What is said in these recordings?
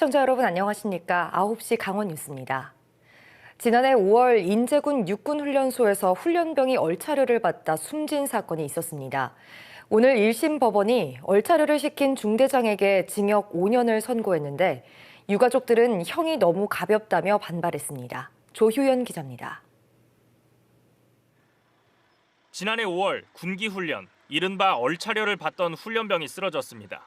시청자 여러분 안녕하십니까? 9시 강원 뉴스입니다. 지난해 5월 인제군 육군훈련소에서 훈련병이 얼차려를 받다 숨진 사건이 있었습니다. 오늘 1심 법원이 얼차려를 시킨 중대장에게 징역 5년을 선고했는데 유가족들은 형이 너무 가볍다며 반발했습니다. 조효연 기자입니다. 지난해 5월 군기 훈련, 이른바 얼차려를 받던 훈련병이 쓰러졌습니다.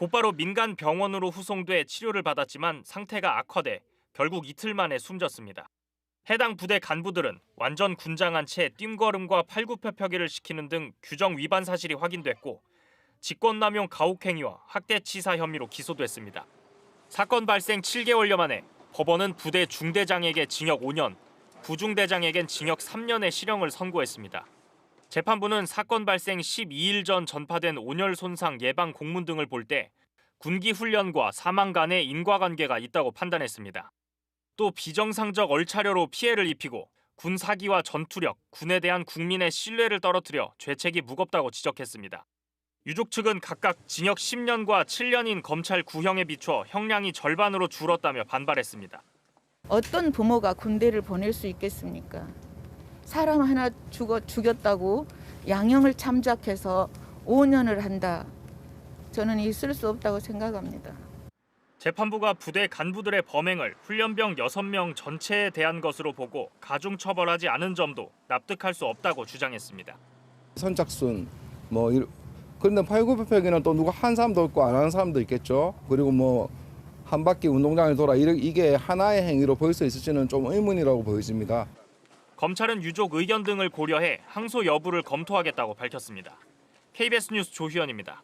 곧바로 민간 병원으로 후송돼 치료를 받았지만 상태가 악화돼 결국 이틀 만에 숨졌습니다. 해당 부대 간부들은 완전 군장한 채 뜀걸음과 팔굽혀펴기를 시키는 등 규정 위반 사실이 확인됐고 직권남용 가혹행위와 학대치사 혐의로 기소됐습니다. 사건 발생 7개월여 만에 법원은 부대 중대장에게 징역 5년, 부중대장에겐 징역 3년의 실형을 선고했습니다. 재판부는 사건 발생 12일 전 전파된 온열 손상 예방 공문 등을 볼 때 군기 훈련과 사망 간의 인과관계가 있다고 판단했습니다. 또 비정상적 얼차려로 피해를 입히고 군 사기와 전투력, 군에 대한 국민의 신뢰를 떨어뜨려 죄책이 무겁다고 지적했습니다. 유족 측은 각각 징역 10년과 7년인 검찰 구형에 비춰 형량이 절반으로 줄었다며 반발했습니다. 어떤 부모가 군대를 보낼 수 있겠습니까? 사람 하나 죽어, 죽였다고 양형을 참작해서 5년을 한다. 저는 있을 수 없다고 생각합니다. 재판부가 부대 간부들의 범행을 훈련병 6명 전체에 대한 것으로 보고 가중 처벌하지 않은 점도 납득할 수 없다고 주장했습니다. 선착순 뭐 이- 그런데 팔굽혀펴기는 또 누가 한 사람도 있고 안 하는 사람도 있겠죠. 그리고 뭐 한 바퀴 운동장을 돌아 이러- 이게 하나의 행위로 보일 수 있을지는 좀 의문이라고 보여집니다. 검찰은 유족 의견 등을 고려해 항소 여부를 검토하겠다고 밝혔습니다. KBS 뉴스 조희연입니다.